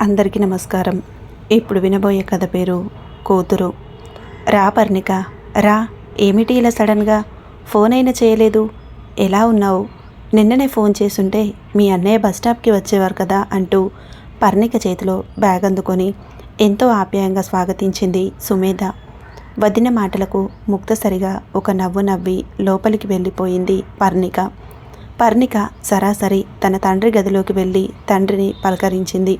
అందరికీ నమస్కారం. ఇప్పుడు వినబోయే కథ పేరు కూతురు. రా పర్ణిక రా. ఏమిటి ఇలా సడన్గా? ఫోన్ అయినా చేయలేదు. ఎలా ఉన్నావు? నిన్ననే ఫోన్ చేసుంటే మీ అన్నయ్య బస్ స్టాప్కి వచ్చేవారు కదా అంటూ పర్ణిక చేతిలో బ్యాగ్ అందుకొని ఎంతో ఆప్యాయంగా స్వాగతించింది సుమేధ. వదిన మాటలకు ముక్తసరిగా ఒక నవ్వు నవ్వి లోపలికి వెళ్ళిపోయింది పర్ణిక. పర్ణిక సరాసరి తన తండ్రి గదిలోకి వెళ్ళి తండ్రిని పలకరించింది.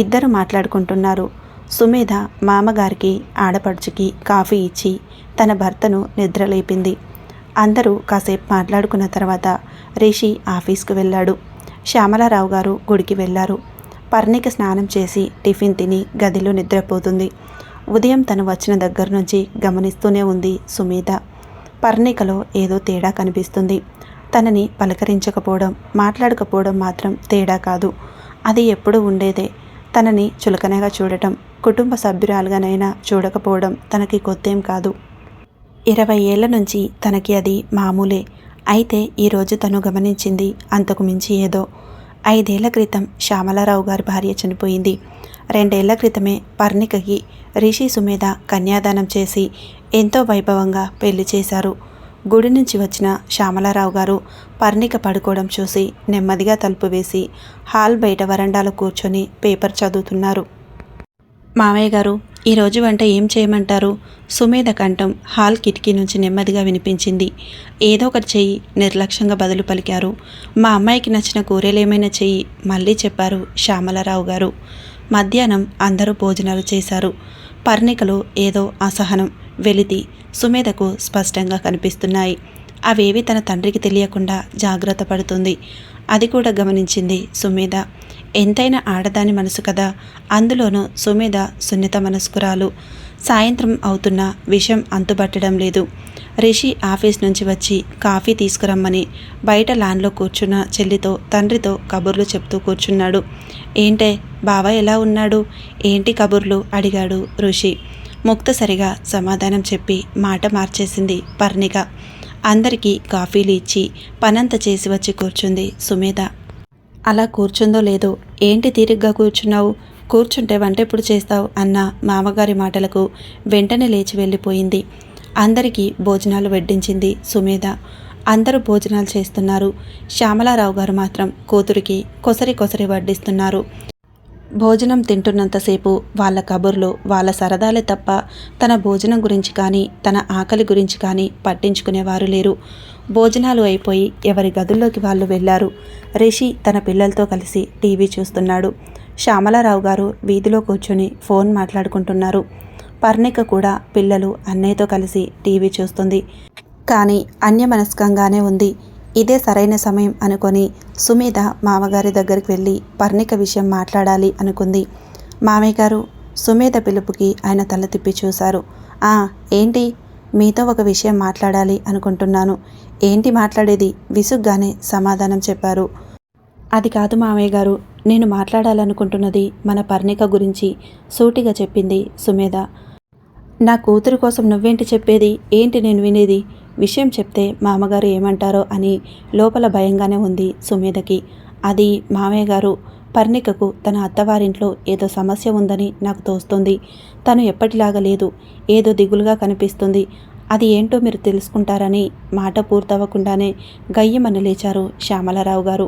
ఇద్దరు మాట్లాడుకుంటున్నారు. సుమేధ మామగారికి ఆడపడుచుకి కాఫీ ఇచ్చి తన భర్తను నిద్రలేపింది. అందరూ కాసేపు మాట్లాడుకున్న తర్వాత రిషి ఆఫీస్కు వెళ్ళాడు. శ్యామలారావు గారు గుడికి వెళ్ళారు. పర్ణికి స్నానం చేసి టిఫిన్ తిని గదిలో నిద్రపోతుంది. ఉదయం తను వచ్చిన దగ్గర నుంచి గమనిస్తూనే ఉంది సుమేధ. పర్ణికలో ఏదో తేడా కనిపిస్తుంది. తనని పలకరించకపోవడం మాట్లాడకపోవడం మాత్రం తేడా కాదు. అది ఎప్పుడూ ఉండేదే. తనని చులకనగా చూడటం కుటుంబ సభ్యురాలుగానైనా చూడకపోవడం తనకి కొత్తేం కాదు. ఇరవై ఏళ్ళ నుంచి తనకి అది మామూలే. అయితే ఈరోజు తను గమనించింది అంతకు మించి ఏదో. ఐదేళ్ళ క్రితం శ్యామలారావు గారి భార్య చనిపోయింది. రెండేళ్ళ క్రితమే పర్ణికకి రిషి సుమేధ కన్యాదానం చేసి ఎంతో వైభవంగా పెళ్ళి చేశారు. గుడి నుంచి వచ్చిన శ్యామలారావు గారు పర్ణిక పడుకోవడం చూసి నెమ్మదిగా తలుపు వేసి హాల్ బయట వరండాలో కూర్చొని పేపర్ చదువుతున్నారు. మామయ్య గారు ఈరోజు వంట ఏం చేయమంటారు? సుమేధ కంఠం హాల్ కిటికీ నుంచి నెమ్మదిగా వినిపించింది. ఏదో ఒకటి చెయ్యి నిర్లక్ష్యంగా బదులు పలికారు. మా అమ్మాయికి నచ్చిన కూరలేమైనా చెయ్యి మళ్ళీ చెప్పారు శ్యామలారావు గారు. మధ్యాహ్నం అందరూ భోజనాలు చేశారు. పర్ణికలో ఏదో అసహనం వెలితి సుమేధకు స్పష్టంగా కనిపిస్తున్నాయి. అవేవి తన తండ్రికి తెలియకుండా జాగ్రత్త పడుతుంది. అది కూడా గమనించింది సుమేధ. ఎంతైనా ఆడదాని మనసు కదా. అందులోనూ సుమేధ సున్నిత మనస్కురాలు. సాయంత్రం అవుతున్న విషయం అంతుబట్టడం లేదు. రిషి ఆఫీస్ నుంచి వచ్చి కాఫీ తీసుకురమ్మని బయట లాన్లో కూర్చున్న చెల్లితో తండ్రితో కబుర్లు చెప్తూ కూర్చున్నాడు. ఏంటే బావ ఎలా ఉన్నాడు? ఏంటి కబుర్లు? అడిగాడు ఋషి. ముక్తసరిగా సమాధానం చెప్పి మాట మార్చేసింది పర్ణిక. అందరికీ కాఫీలు ఇచ్చి పనంత చేసి వచ్చి కూర్చుంది సుమేధ. అలా కూర్చుందో లేదో ఏంటి తీరిగ్గా కూర్చున్నావు? కూర్చుంటే వంట ఎప్పుడు చేస్తావు? అన్న మామగారి మాటలకు వెంటనే లేచి వెళ్ళిపోయింది. అందరికీ భోజనాలు వడ్డించింది సుమేధ. అందరూ భోజనాలు చేస్తున్నారు. శ్యామలారావు గారు మాత్రం కూతురికి కొసరి కొసరి వడ్డిస్తున్నారు. భోజనం తింటున్నంతసేపు వాళ్ళ కబుర్లు వాళ్ళ సరదాలే తప్ప తన భోజనం గురించి కానీ తన ఆకలి గురించి కానీ పట్టించుకునేవారు లేరు. భోజనాలు అయిపోయి ఎవరి గదుల్లోకి వాళ్ళు వెళ్ళారు. రిషి తన పిల్లలతో కలిసి టీవీ చూస్తున్నాడు. శ్యామలారావు గారు వీధిలో కూర్చొని ఫోన్ మాట్లాడుకుంటున్నారు. పర్ణిక కూడా పిల్లలు అన్నయ్యతో కలిసి టీవీ చూస్తుంది. కానీ అన్యమనస్కంగానే ఉంది. ఇదే సరైన సమయం అనుకొని సుమేధ మామగారి దగ్గరికి వెళ్ళి పర్ణిక విషయం మాట్లాడాలి అనుకుంది. మామయ్య గారు సుమేధ పిలుపుకి ఆయన తల తిప్పి చూశారు. ఆ ఏంటి? మీతో ఒక విషయం మాట్లాడాలి అనుకుంటున్నాను. ఏంటి మాట్లాడేది? విసుగ్గానే సమాధానం చెప్పారు. అది కాదు మామయ్య గారు నేను మాట్లాడాలనుకుంటున్నది మన పర్ణిక గురించి సూటిగా చెప్పింది సుమేధ. నా కూతురు కోసం నువ్వేంటి చెప్పేది? ఏంటి నేను వినేది? విషయం చెప్తే మామగారు ఏమంటారో అని లోపల భయంగానే ఉంది సుమేధకి. అది మామయ్య గారు పర్ణికకు తన అత్తవారింట్లో ఏదో సమస్య ఉందని నాకు తోస్తుంది. తను ఎప్పటిలాగా లేదు. ఏదో దిగులుగా కనిపిస్తుంది. అది ఏంటో మీరు తెలుసుకుంటారని మాట పూర్తవ్వకుండానే గయ్యమని లేచారు శ్యామలారావు గారు.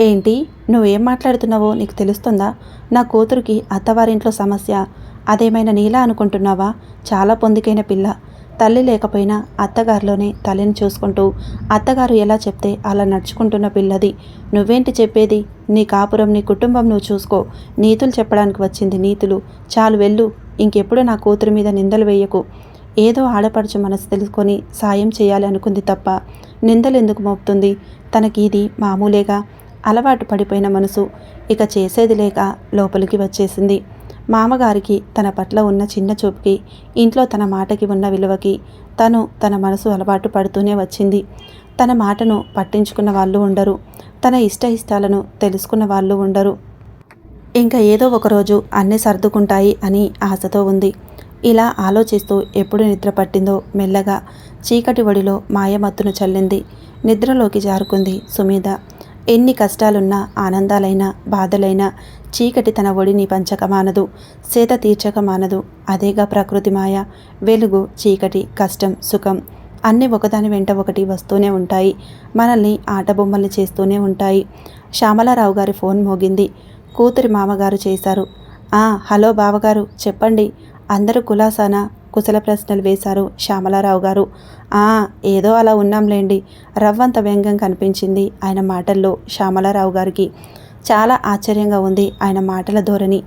ఏంటి? నువ్వేం మాట్లాడుతున్నావో నీకు తెలుస్తుందా? నా కూతురికి అత్తవారింట్లో సమస్య. అదేమైనా నీలా అనుకుంటున్నావా? చాలా పొందికైన పిల్ల. తల్లి లేకపోయినా అత్తగారిలోనే తల్లిని చూసుకుంటూ అత్తగారు ఎలా చెప్తే అలా నడుచుకుంటున్న పిల్లది. నువ్వేంటి చెప్పేది? నీ కాపురం నీ కుటుంబం నువ్వు చూసుకో. నీతులు చెప్పడానికి వచ్చింది నీతులు. చాలు వెళ్ళు. ఇంకెప్పుడు నా కూతురు మీద నిందలు వేయకు. ఏదో ఆడపడుచు మనసు తెలుసుకొని సాయం చేయాలి అనుకుంది తప్ప నిందలు ఎందుకు మోపుతుంది? తనకి ఇది మామూలేగా. అలవాటు పడిపోయిన మనసు. ఇక చేసేది లేక లోపలికి వచ్చేసింది. మామగారికి తన పట్ల ఉన్న చిన్న చూపుకి ఇంట్లో తన మాటకి ఉన్న విలువకి తను తన మనసు అలవాటు పడుతూనే వచ్చింది. తన మాటను పట్టించుకున్న వాళ్ళు ఉండరు. తన ఇష్ట ఇష్టాలను తెలుసుకున్న వాళ్ళు ఉండరు. ఇంకా ఏదో ఒకరోజు అన్నీ సర్దుకుంటాయి అని ఆశతో ఉంది. ఇలా ఆలోచిస్తూ ఎప్పుడు నిద్ర పట్టిందో మెల్లగా చీకటి ఒడిలో మాయమత్తును చల్లింది. నిద్రలోకి జారుకుంది సుమేధ ఎన్ని కష్టాలున్నా ఆనందాలైనా బాధలైనా చీకటి తన ఒడిని పంచక మానదు సేత తీర్చక మానదు అదేగా ప్రకృతి మాయ వెలుగు చీకటి కష్టం సుఖం అన్నీ ఒకదాని వెంట ఒకటి వస్తూనే ఉంటాయి. మనల్ని ఆటబొమ్మల్ని చేస్తూనే ఉంటాయి. శ్యామలారావు గారి ఫోన్ మోగింది. కూతురి మామగారు చేశారు. "ఆ, హలో బావగారు చెప్పండి. అందరూ కులాసానా? కుశల ప్రశ్నలు వేశారు శ్యామలారావు గారు. "ఆ, ఏదో అలా ఉన్నాంలేండి. రవ్వంత వ్యంగ్యం కనిపించింది ఆయన మాటల్లో శ్యామలారావు గారికి. చాలా ఆశ్చర్యంగా ఉంది ఆయన మాటల ధోరణి.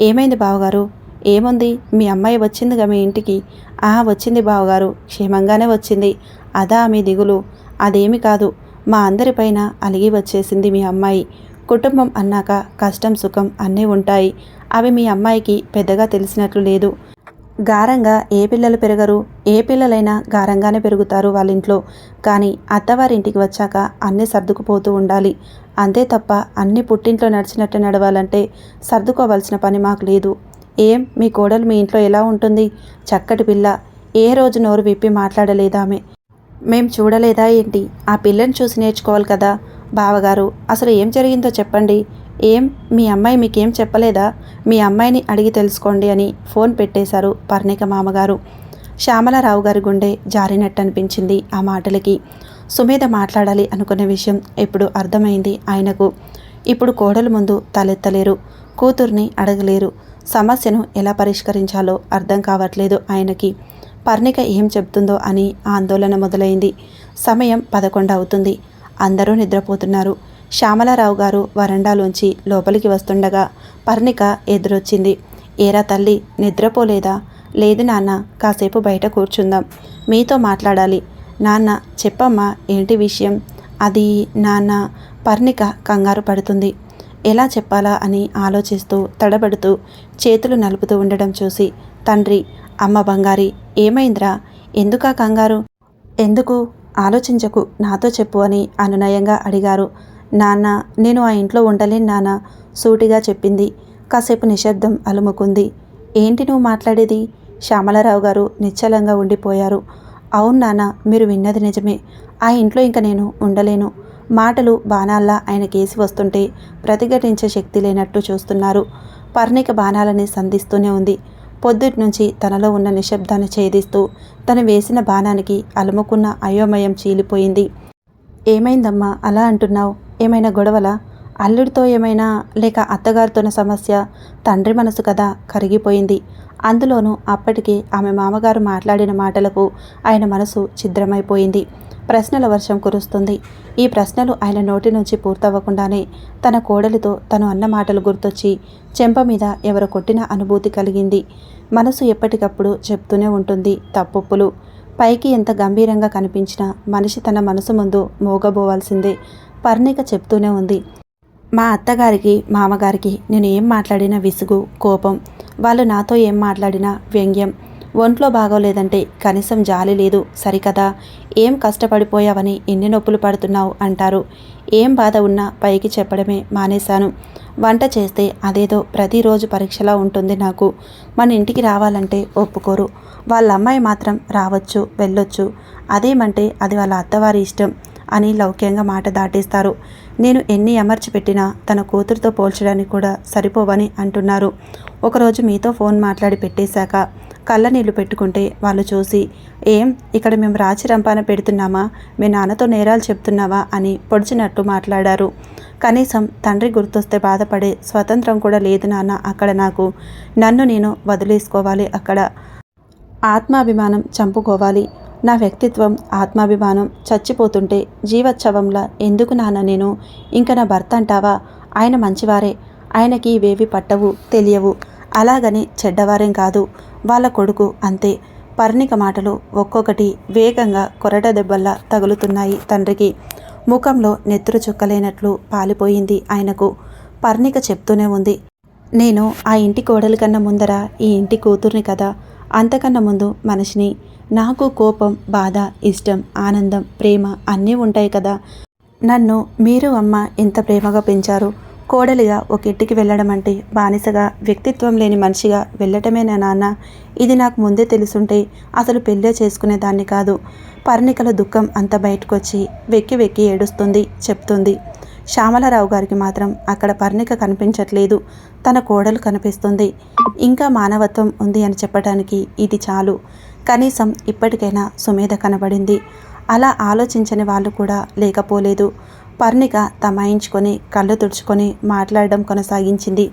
ఏమైంది బావగారు? ఏముంది? మీ అమ్మాయి వచ్చిందిగా మీ ఇంటికి? ఆ వచ్చింది బావగారు. క్షేమంగానే వచ్చింది. అదా మీ దిగులు. అదేమి కాదు. మా అందరిపైన అలిగి వచ్చేసింది మీ అమ్మాయి. కుటుంబం అన్నాక కష్టం సుఖం అన్నీ ఉంటాయి. అవి మీ అమ్మాయికి పెద్దగా తెలిసినట్లు లేదు. గారంగా ఏ పిల్లలు పెరగరు ఏ పిల్లలైనా గారంగానే పెరుగుతారు వాళ్ళ ఇంట్లో కానీ అత్తవారింటికి వచ్చాక అన్నీ సర్దుకుపోతూ ఉండాలి. అంతే తప్ప అన్ని పుట్టింట్లో నడిచినట్టు నడవాలంటే సర్దుకోవాల్సిన పని మాకు లేదు. ఏం? మీ కోడలు మీ ఇంట్లో ఎలా ఉంటుంది? చక్కటి పిల్ల. ఏ రోజు నోరు విప్పి మాట్లాడలేదామె. మేం చూడలేదా ఏంటి? ఆ పిల్లని చూసి నేర్చుకోవాలి కదా. బావగారు అసలు ఏం జరిగిందో చెప్పండి. ఏం? మీ అమ్మాయి మీకేం చెప్పలేదా? మీ అమ్మాయిని అడిగి తెలుసుకోండి అని ఫోన్ పెట్టేశారు పర్ణిక మామగారు. శ్యామలరావు గారి గుండె జారినట్టు అనిపించింది ఆ మాటలకి. సుమేధ మాట్లాడాలి అనుకునే విషయం ఇప్పుడు అర్థమైంది ఆయనకు. ఇప్పుడు కోడలు ముందు తలెత్తలేరు. కూతుర్ని అడగలేరు. సమస్యను ఎలా పరిష్కరించాలో అర్థం కావట్లేదు ఆయనకి. పర్ణిక ఏం చెప్తుందో అని ఆందోళన మొదలైంది. సమయం పదకొండు అవుతుంది అందరూ నిద్రపోతున్నారు. శ్యామలారావు గారు వరండాలోంచి లోపలికి వస్తుండగా పర్ణిక ఎదురొచ్చింది. ఏరా తల్లి నిద్రపోలేదా? లేదు నాన్న కాసేపు బయట కూర్చుందాం. మీతో మాట్లాడాలి. నాన్న చెప్పమ్మా ఏంటి విషయం అది నాన్న పర్ణిక కంగారు పడుతుంది. ఎలా చెప్పాలా అని ఆలోచిస్తూ తడబడుతూ చేతులు నలుపుతూ ఉండడం చూసి తండ్రి అమ్మ బంగారి ఏమైందిరా? ఎందుకా కంగారు? ఎందుకు? ఆలోచించకు నాతో చెప్పు అని అనునయంగా అడిగారు. నాన్న నేను ఆ ఇంట్లో ఉండలేను నాన్న సూటిగా చెప్పింది. కాసేపు నిశ్శబ్దం అలుముకుంది. ఏంటి నువ్వు మాట్లాడేది? శ్యామలరావు గారు నిశ్చలంగా ఉండిపోయారు. అవును నాన్న మీరు విన్నది నిజమే. ఆ ఇంట్లో ఇంక నేను ఉండలేను. మాటలు బాణాల్లా ఆయన కేసి వస్తుంటే ప్రతిఘటించే శక్తి లేనట్టు చూస్తున్నారు. పర్ణిక బాణాలని సంధిస్తూనే ఉంది. పొద్దుటి నుంచి తనలో ఉన్న నిశ్శబ్దాన్ని ఛేదిస్తూ తను వేసిన బాణానికి అలుముకున్న అయోమయం చీలిపోయింది. ఏమైందమ్మా అలా అంటున్నావు? ఏమైనా గొడవల? అల్లుడితో ఏమైనా లేక అత్తగారితోన సమస్య తండ్రి మనసు కదా కరిగిపోయింది. అందులోనూ అప్పటికే ఆమె మామగారు మాట్లాడిన మాటలకు ఆయన మనసు ఛిద్రమైపోయింది. ప్రశ్నల వర్షం కురుస్తుంది. ఈ ప్రశ్నలు ఆయన నోటి నుంచి పూర్తవ్వకుండానే తన కోడలితో తను అన్న మాటలు గుర్తొచ్చి చెంప మీద ఎవరు కొట్టిన అనుభూతి కలిగింది. మనసు ఎప్పటికప్పుడు చెప్తూనే ఉంటుంది తప్పొప్పులు. పైకి ఎంత గంభీరంగా కనిపించినా మనిషి తన మనసు ముందు మోగబోవాల్సిందే. పర్ణిక చెప్తూనే ఉంది. మా అత్తగారికి మామగారికి నేను ఏం మాట్లాడినా విసుగు కోపం వాళ్ళు నాతో ఏం మాట్లాడినా వ్యంగ్యం. ఒంట్లో బాగోలేదంటే కనీసం జాలి లేదు. సరికదా? ఏం కష్టపడిపోయావని ఎన్ని నొప్పులు పడుతున్నావు అంటారు. ఏం బాధ ఉన్నా పైకి చెప్పడమే మానేశాను. వంట చేస్తే అదేదో ప్రతిరోజు పరీక్షలా ఉంటుంది నాకు. మన ఇంటికి రావాలంటే ఒప్పుకోరు. వాళ్ళ అమ్మాయి మాత్రం రావచ్చు వెళ్ళొచ్చు. అదేమంటే అది వాళ్ళ అత్తవారి ఇష్టం. అని లౌక్యంగా మాట దాటేస్తారు. నేను ఎన్ని అమర్చి పెట్టినా తన కూతురుతో పోల్చడానికి కూడా సరిపోవని అంటున్నారు. ఒకరోజు మీతో ఫోన్ మాట్లాడి పెట్టేశాక కళ్ళ నీళ్ళు పెట్టుకుంటే వాళ్ళు చూసి ఏం ఇక్కడ మేము రాచి రంపాన పెడుతున్నామా? మీ నాన్నతో నేరాలు చెప్తున్నావా? అని పొడిచినట్టు మాట్లాడారు. కనీసం తండ్రి గుర్తొస్తే బాధపడే స్వతంత్రం కూడా లేదు నాన్న అక్కడ నాకు. నన్ను నేను వదిలేసుకోవాలి అక్కడ. ఆత్మాభిమానం చంపుకోవాలి. నా వ్యక్తిత్వం ఆత్మాభిమానం చచ్చిపోతుంటే జీవోత్సవంలా ఎందుకు నాన్న నేను? ఇంకా నా భర్త అంటావా? ఆయన మంచివారే. ఆయనకి ఇవేవి పట్టవు తెలియవు. అలాగని చెడ్డవారేం కాదు. వాళ్ళ కొడుకు అంతే. పర్ణిక మాటలు ఒక్కొక్కటి వేగంగా కొరట దెబ్బల్లా తగులుతున్నాయి తండ్రికి. ముఖంలో నెత్తురు చుక్కలేనట్లు పాలిపోయింది ఆయనకు. పర్ణిక చెప్తూనే ఉంది. నేను ఆ ఇంటి కోడలి కన్నా ముందర ఈ ఇంటి కూతుర్ని కదా అంతకన్నా ముందు మనిషిని నాకు కోపం బాధ ఇష్టం ఆనందం ప్రేమ అన్నీ ఉంటాయి కదా. నన్ను మీరు అమ్మ ఎంత ప్రేమగా పెంచారు. కోడలిగా ఒక ఇంటికి వెళ్ళడం అంటే బానిసగా వ్యక్తిత్వం లేని మనిషిగా వెళ్ళటమే నా నాన్న? ఇది నాకు ముందే తెలుసుంటే అసలు పెళ్ళే చేసుకునేదాన్ని కాదు. పర్ణికల దుఃఖం అంత బయటకొచ్చి వెక్కి వెక్కి ఏడుస్తుంది చెప్తుంది. శ్యామలరావు గారికి మాత్రం అక్కడ పర్ణిక కనిపించట్లేదు. తన కోడలు కనిపిస్తుంది. ఇంకా మానవత్వం ఉంది అని చెప్పడానికి ఇది చాలు. కనీసం ఇప్పటికైనా సుమేధ కనబడింది. అలా ఆలోచించని వాళ్ళు కూడా లేకపోలేదు. పర్ణిక తమాయించుకొని కళ్ళు తుడుచుకొని మాట్లాడడం కొనసాగించింది.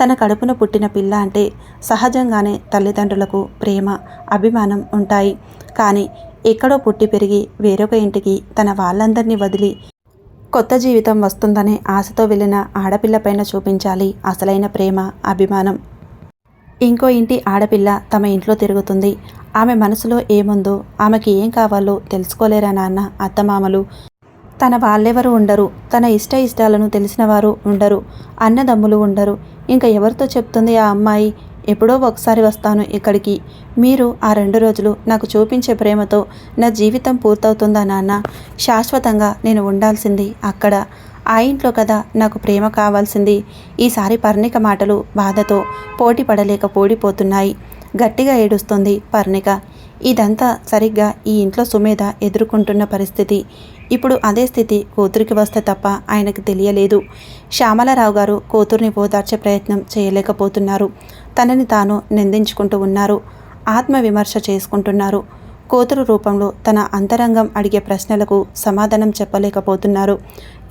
తన కడుపున పుట్టిన పిల్ల అంటే సహజంగానే తల్లిదండ్రులకు ప్రేమ అభిమానం ఉంటాయి. కానీ ఎక్కడో పుట్టి పెరిగి వేరొక ఇంటికి తన వాళ్ళందరినీ వదిలి కొత్త జీవితం వస్తుందనే ఆశతో వెళ్ళిన ఆడపిల్లపైన చూపించాలి అసలైన ప్రేమ అభిమానం. ఇంకో ఇంటి ఆడపిల్ల తమ ఇంట్లో తిరుగుతుంది. ఆమె మనసులో ఏముందో ఆమెకి ఏం కావాలో తెలుసుకోలేరా నాన్న అత్తమామలు? తన వాళ్ళెవరు ఉండరు. తన ఇష్ట ఇష్టాలను తెలిసిన వారు ఉండరు. అన్నదమ్ములు ఉండరు. ఇంకా ఎవరితో చెప్తుంది ఆ అమ్మాయి? ఎప్పుడో ఒకసారి వస్తాను ఇక్కడికి. మీరు ఆ రెండు రోజులు నాకు చూపించే ప్రేమతో నా జీవితం పూర్తవుతుందా నాన్న? శాశ్వతంగా నేను ఉండాల్సింది అక్కడ. ఆ ఇంట్లో కదా నాకు ప్రేమ కావాల్సింది. ఈసారి పర్ణిక మాటలు బాధతో పోటీ పడలేక పోడిపోతున్నాయి. గట్టిగా ఏడుస్తుంది పర్ణిక. ఇదంతా సరిగ్గా ఈ ఇంట్లో సుమేధ ఎదుర్కొంటున్న పరిస్థితి. ఇప్పుడు అదే స్థితి కూతురికి వస్తే తప్ప ఆయనకు తెలియలేదు. శ్యామలరావు గారు కూతుర్ని ఓదార్చే ప్రయత్నం చేయలేకపోతున్నారు. తనని తాను నిందించుకుంటూ ఉన్నారు. ఆత్మవిమర్శ చేసుకుంటున్నారు. కూతురు రూపంలో తన అంతరంగం అడిగే ప్రశ్నలకు సమాధానం చెప్పలేకపోతున్నారు.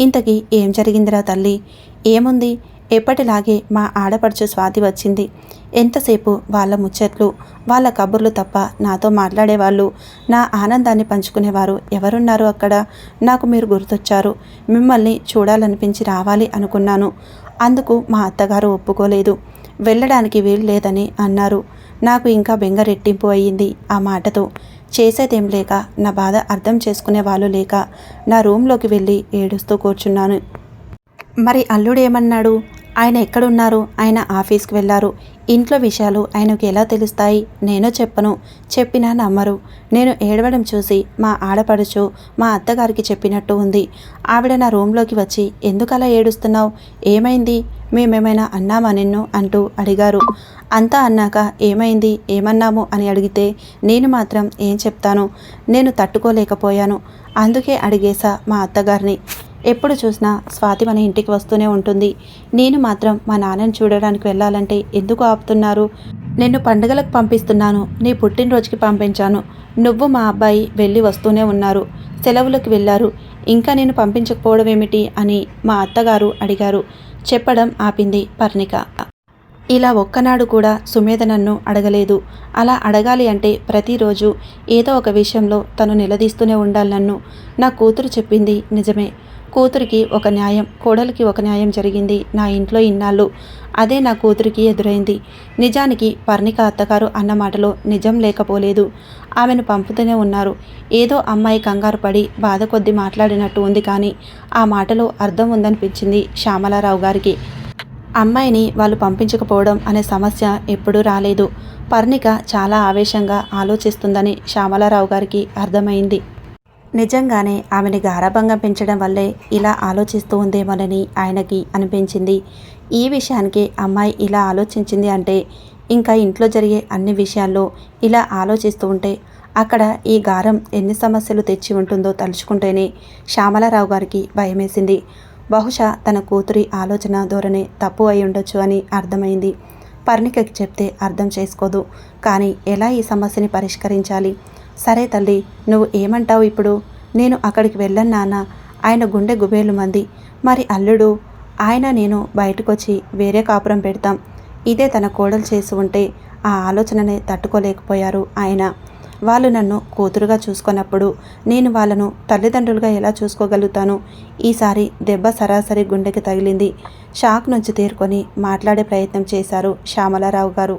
ఇంతకీ ఏం జరిగిందిరా తల్లి? ఏముంది? ఎప్పటిలాగే మా ఆడపడుచు స్వాతి వచ్చింది. ఎంతసేపు వాళ్ళ ముచ్చట్లు వాళ్ళ కబుర్లు తప్ప నాతో మాట్లాడేవాళ్ళు నా ఆనందాన్ని పంచుకునేవారు ఎవరున్నారు అక్కడ? నాకు మీరు గుర్తొచ్చారు. మిమ్మల్ని చూడాలనిపించి రావాలి అనుకున్నాను. అందుకు మా అత్తగారు ఒప్పుకోలేదు. వెళ్ళడానికి వీలు లేదని అన్నారు. నాకు ఇంకా బెంగ రెట్టింపు అయ్యింది ఆ మాటతో. చేసేదేం లేక నా బాధ అర్థం చేసుకునే వాళ్ళు లేక నా రూమ్లోకి వెళ్ళి ఏడుస్తూ కూర్చున్నాను. మరి అల్లుడు ఏమన్నాడు? ఆయన ఎక్కడున్నారు? ఆయన ఆఫీస్కి వెళ్ళారు. ఇంట్లో విషయాలు ఆయనకు ఎలా తెలుస్తాయి? నేను చెప్పను. చెప్పినా నమ్మరు. నేను ఏడవడం చూసి మా ఆడపడుచు మా అత్తగారికి చెప్పినట్టు ఉంది. ఆవిడ నా రూమ్లోకి వచ్చి ఎందుకు అలా ఏడుస్తున్నావు? ఏమైంది? మేమేమైనా అన్నామా నిన్ను? అంటూ అడిగారు. అంతా అన్నాక ఏమైంది? ఏమన్నాము? అని అడిగితే నేను మాత్రం ఏం చెప్తాను? నేను తట్టుకోలేకపోయాను. అందుకే అడిగేశా మా అత్తగారిని. ఎప్పుడు చూసినా స్వాతి మన ఇంటికి వస్తూనే ఉంటుంది. నేను మాత్రం మా నాన్నని చూడడానికి వెళ్ళాలంటే ఎందుకు ఆపుతున్నారు? నిన్ను పండుగలకు పంపిస్తున్నాను. నీ పుట్టినరోజుకి పంపించాను. నువ్వు మా అబ్బాయి వెళ్ళి వస్తూనే ఉన్నారు. సెలవులకు వెళ్ళారు. ఇంకా నేను పంపించకపోవడం ఏమిటి అని మా అత్తగారు అడిగారు. చెప్పడం ఆపింది పర్ణిక. ఇలా ఒక్కనాడు కూడా సుమేధ నన్ను అడగలేదు. అలా అడగాలి అంటే ప్రతిరోజు ఏదో ఒక విషయంలో తను నిలదీస్తూనే ఉండాలి నన్ను. నా కూతురు చెప్పింది నిజమే. కూతురికి ఒక న్యాయం కోడలికి ఒక న్యాయం జరిగింది. నా ఇంట్లో ఇన్నాళ్ళు అదే నా కూతురికి ఎదురైంది. నిజానికి పర్ణిక అత్తగారు అన్న మాటలో నిజం లేకపోలేదు. ఆమెను పంపుతూనే ఉన్నారు. ఏదో అమ్మాయి కంగారు పడి బాధ కొద్దీ మాట్లాడినట్టు ఉంది కానీ ఆ మాటలో అర్థం ఉందనిపించింది శ్యామలారావు గారికి. అమ్మాయిని వాళ్ళు పంపించకపోవడం అనే సమస్య ఎప్పుడూ రాలేదు. పర్ణిక చాలా ఆవేశంగా ఆలోచిస్తుందని శ్యామలారావు గారికి అర్థమైంది. నిజంగానే ఆమెని గారాభంగా పెంచడం వల్లే ఇలా ఆలోచిస్తూ ఉందేమోనని ఆయనకి అనిపించింది. ఈ విషయానికి అమ్మాయి ఇలా ఆలోచించింది అంటే ఇంకా ఇంట్లో జరిగే అన్ని విషయాల్లో ఇలా ఆలోచిస్తూ ఉంటే అక్కడ ఈ గారం ఎన్ని సమస్యలు తెచ్చి ఉంటుందో తలుచుకుంటేనే శ్యామలారావు గారికి భయమేసింది. బహుశా తన కూతురి ఆలోచన ధోరణి తప్పు అయి ఉండొచ్చు అని అర్థమైంది. పర్ణికకి చెప్తే అర్థం చేసుకోదు. కానీ ఎలా ఈ సమస్యని పరిష్కరించాలి? సరే తల్లి నువ్వు ఏమంటావు ఇప్పుడు? నేను అక్కడికి వెళ్ళను నాన్న. ఆయన గుండె గుబేలు మంది. మరి అల్లుడు? ఆయన నేను బయటకొచ్చి వేరే కాపురం పెడతాం. ఇదే తన కోడలు చేసి ఉంటే ఆ ఆలోచననే తట్టుకోలేకపోయారు ఆయన. వాళ్ళు నన్ను కూతురుగా చూసుకున్నప్పుడు నేను వాళ్ళను తల్లిదండ్రులుగా ఎలా చూసుకోగలుగుతాను? ఈసారి దెబ్బ సరాసరి గుండెకి తగిలింది. షాక్ నుంచి తేరుకొని మాట్లాడే ప్రయత్నం చేశారు శ్యామలారావు గారు.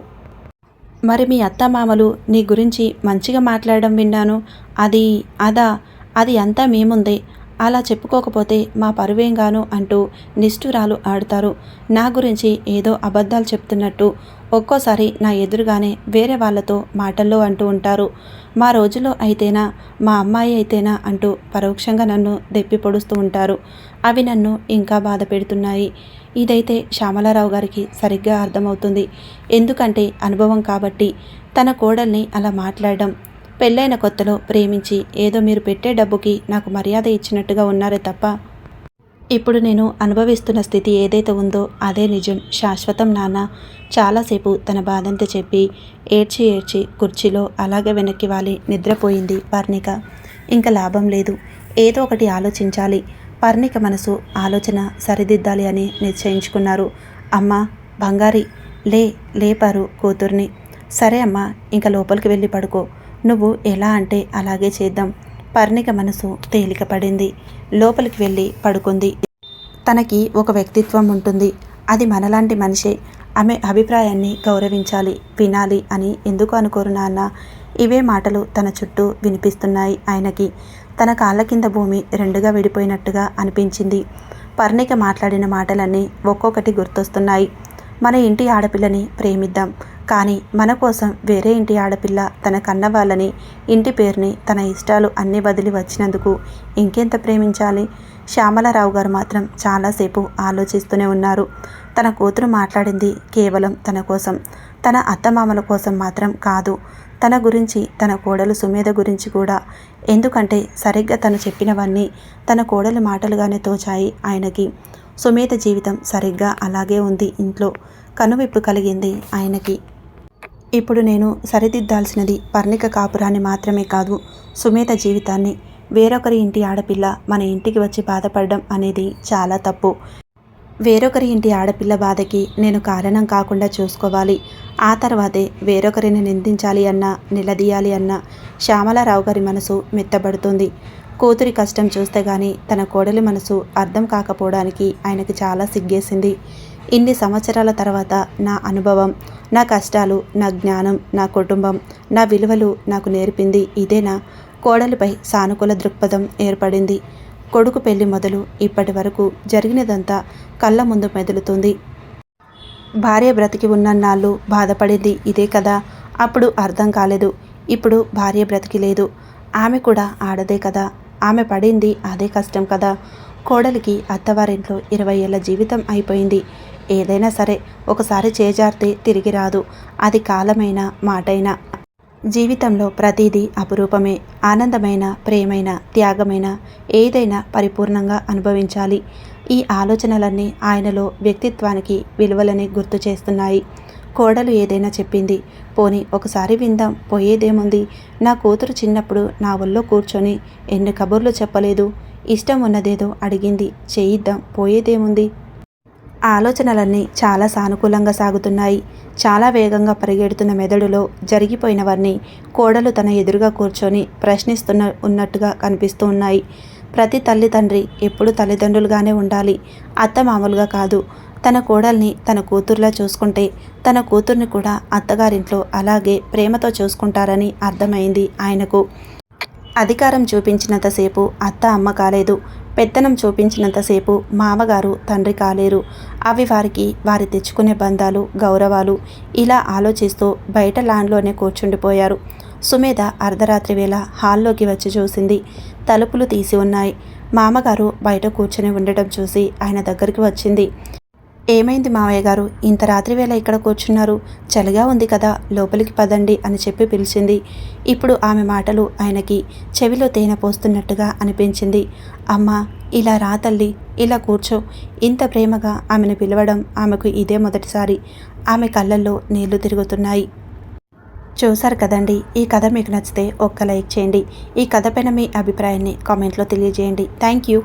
మరి మీ అత్తమామలు నీ గురించి మంచిగా మాట్లాడడం విన్నాను. అది అదా అది అంతా మేముందే. అలా చెప్పుకోకపోతే మా పరువేంగాను అంటూ నిష్ఠురాలు ఆడతారు. నా గురించి ఏదో అబద్ధాలు చెప్తున్నట్టు ఒక్కోసారి నా ఎదురుగానే వేరే వాళ్ళతో మాటల్లో అంటూ ఉంటారు. మా రోజులో అయితేనా మా అమ్మాయి అయితేనా అంటూ పరోక్షంగా నన్ను దెప్పి పొడుస్తూ ఉంటారు. అవి నన్ను ఇంకా బాధ పెడుతున్నాయి. ఇదైతే శ్యామలారావు గారికి సరిగ్గా అర్థమవుతుంది. ఎందుకంటే అనుభవం కాబట్టి తన కోడల్ని అలా మాట్లాడడం పెళ్ళైన కొత్తలో ప్రేమించి ఏదో మీరు పెట్టే డబ్బుకి నాకు మర్యాద ఇచ్చినట్టుగా ఉన్నారే తప్ప ఇప్పుడు నేను అనుభవిస్తున్న స్థితి ఏదైతే ఉందో అదే నిజం. శాశ్వతం నాన్న చాలాసేపు తన బాధంతా చెప్పి ఏడ్చి ఏడ్చి కుర్చీలో అలాగే వెనక్కి వాలి నిద్రపోయింది పర్ణిక ఇంకా లాభం లేదు. ఏదో ఒకటి ఆలోచించాలి. పర్ణిక మనసు ఆలోచన సరిదిద్దాలి అని నిశ్చయించుకున్నారు. అమ్మ బంగారి లే లేపారు కూతుర్ని. సరే అమ్మా ఇంకా లోపలికి వెళ్ళి పడుకో. నువ్వు ఎలా అంటే అలాగే చేద్దాం. పర్ణిక మనసు తేలిక పడింది. లోపలికి వెళ్ళి పడుకుంది. తనకి ఒక వ్యక్తిత్వం ఉంటుంది. అది మనలాంటి మనిషే. ఆమె అభిప్రాయాన్ని గౌరవించాలి వినాలి అని ఎందుకు అనుకోరు నాన్న? ఇవే మాటలు తన చుట్టూ వినిపిస్తున్నాయి ఆయనకి. తన కాళ్ళ కింద భూమి రెండుగా విడిపోయినట్టుగా అనిపించింది. పర్ణిక మాట్లాడిన మాటలన్నీ ఒక్కొక్కటి గుర్తొస్తున్నాయి. మన ఇంటి ఆడపిల్లని ప్రేమిద్దాం. కానీ మన కోసం వేరే ఇంటి ఆడపిల్ల తన కన్న వాళ్ళని ఇంటి పేరుని తన ఇష్టాలు అన్నీ బదిలి వచ్చినందుకు ఇంకెంత ప్రేమించాలి? శ్యామలరావు గారు మాత్రం చాలాసేపు ఆలోచిస్తూనే ఉన్నారు. తన కూతురు మాట్లాడింది కేవలం తన కోసం. తన అత్తమామల కోసం మాత్రం కాదు. తన గురించి తన కోడలు సుమేధ గురించి కూడా. ఎందుకంటే సరిగ్గా తను చెప్పినవన్నీ తన కోడలు మాటలుగానే తోచాయి ఆయనకి. సుమేధ జీవితం సరిగ్గా అలాగే ఉంది ఇంట్లో. కనువిప్పు కలిగింది ఆయనకి. ఇప్పుడు నేను సరిదిద్దాల్సినది పర్ణిక కాపురాన్ని మాత్రమే కాదు సుమేధ జీవితాన్ని. వేరొకరి ఇంటి ఆడపిల్ల మన ఇంటికి వచ్చి బాధపడడం అనేది చాలా తప్పు. వేరొకరి ఇంటి ఆడపిల్ల బాధకి నేను కారణం కాకుండా చూసుకోవాలి. ఆ తర్వాతే వేరొకరిని నిందించాలి అన్నా నిలదీయాలి అన్నా శ్యామలారావు గారి మనసు మెత్తబడుతుంది. కూతురి కష్టం చూస్తే గాని తన కోడలి మనసు అర్థం కాకపోవడానికి ఆయనకి చాలా సిగ్గేసింది. ఇన్ని సంవత్సరాల తర్వాత నా అనుభవం నా కష్టాలు నా జ్ఞానం నా కుటుంబం నా విలువలు నాకు నేర్పింది ఇదేనా? కోడలిపై సానుకూల దృక్పథం ఏర్పడింది. కొడుకు పెళ్ళి మొదలు ఇప్పటి వరకు జరిగినదంతా కళ్ళ ముందు మెదులుతుంది. భార్య బ్రతికి ఉన్నన్నాళ్ళు బాధపడింది ఇదే కదా. అప్పుడు అర్థం కాలేదు. ఇప్పుడు భార్య బ్రతికి లేదు. ఆమె కూడా ఆడదే కదా. ఆమె పడింది అదే కష్టం కదా. కోడలికి అత్తవారింట్లో ఇరవై ఏళ్ళ జీవితం అయిపోయింది. ఏదైనా సరే ఒకసారి చేజారితే తిరిగి రాదు. అది కాలమైన మాటైనా. జీవితంలో ప్రతిదీ అపురూపమే. ఆనందమైన ప్రేమైన త్యాగమైన ఏదైనా పరిపూర్ణంగా అనుభవించాలి. ఈ ఆలోచనలన్నీ ఆయనలో వ్యక్తిత్వానికి విలువలని గుర్తు చేస్తున్నాయి. కోడలు ఏదైనా చెప్పింది పోని ఒకసారి విందాం పోయేదేముంది? నా కూతురు చిన్నప్పుడు నా ఒళ్ళో కూర్చొని ఎన్ని కబుర్లు చెప్పలేదు. ఇష్టం ఉన్నదేదో అడిగింది చేయిద్దాం పోయేదేముంది? ఆలోచనలన్నీ చాలా సానుకూలంగా సాగుతున్నాయి. చాలా వేగంగా పరిగెడుతున్న మెదడులో జరిగిపోయినవన్నీ కోడలు తన ఎదురుగా కూర్చొని ప్రశ్నిస్తున్న ఉన్నట్టుగా కనిపిస్తూ ఉన్నాయి. ప్రతి తల్లి తండ్రి ఎప్పుడు తల్లిదండ్రులుగానే ఉండాలి. అత్త మామూలుగా కాదు. తన కోడల్ని తన కూతుర్లా చూసుకుంటే తన కూతుర్ని కూడా అత్తగారింట్లో అలాగే ప్రేమతో చూసుకుంటారని అర్థమైంది ఆయనకు. అధికారం చూపించినంతసేపు అత్త అమ్మ కాలేదు. పెత్తనం చూపించినంతసేపు మామగారు తండ్రి కాలేరు. అవి వారికి వారి తెచ్చుకునే బంధాలు గౌరవాలు ఇలా ఆలోచిస్తూ బయట లాన్లోనే కూర్చుండిపోయారు. సుమేధ అర్ధరాత్రి వేళ హాల్లోకి వచ్చి చూసింది. తలుపులు తీసి ఉన్నాయి. మామగారు బయట కూర్చొని ఉండటం చూసి ఆయన దగ్గరికి వచ్చింది. ఏమైంది మావయ్య గారు? ఇంత రాత్రి వేళ ఇక్కడ కూర్చున్నారు. చలిగా ఉంది కదా లోపలికి పదండి అని చెప్పి పిలిచింది. ఇప్పుడు ఆమె మాటలు ఆయనకి చెవిలో తేనె పోస్తున్నట్టుగా అనిపించింది. అమ్మ ఇలా రా తల్లి ఇలా కూర్చో. ఇంత ప్రేమగా ఆమెను పిలవడం ఆమెకు ఇదే మొదటిసారి. ఆమె కళ్ళల్లో నీళ్ళు తిరుగుతున్నాయి. చూశారు కదండి ఈ కథ మీకు నచ్చితే ఒక్క లైక్ చేయండి. ఈ కథ పైన మీ అభిప్రాయాన్ని కామెంట్లో తెలియజేయండి. Thank you.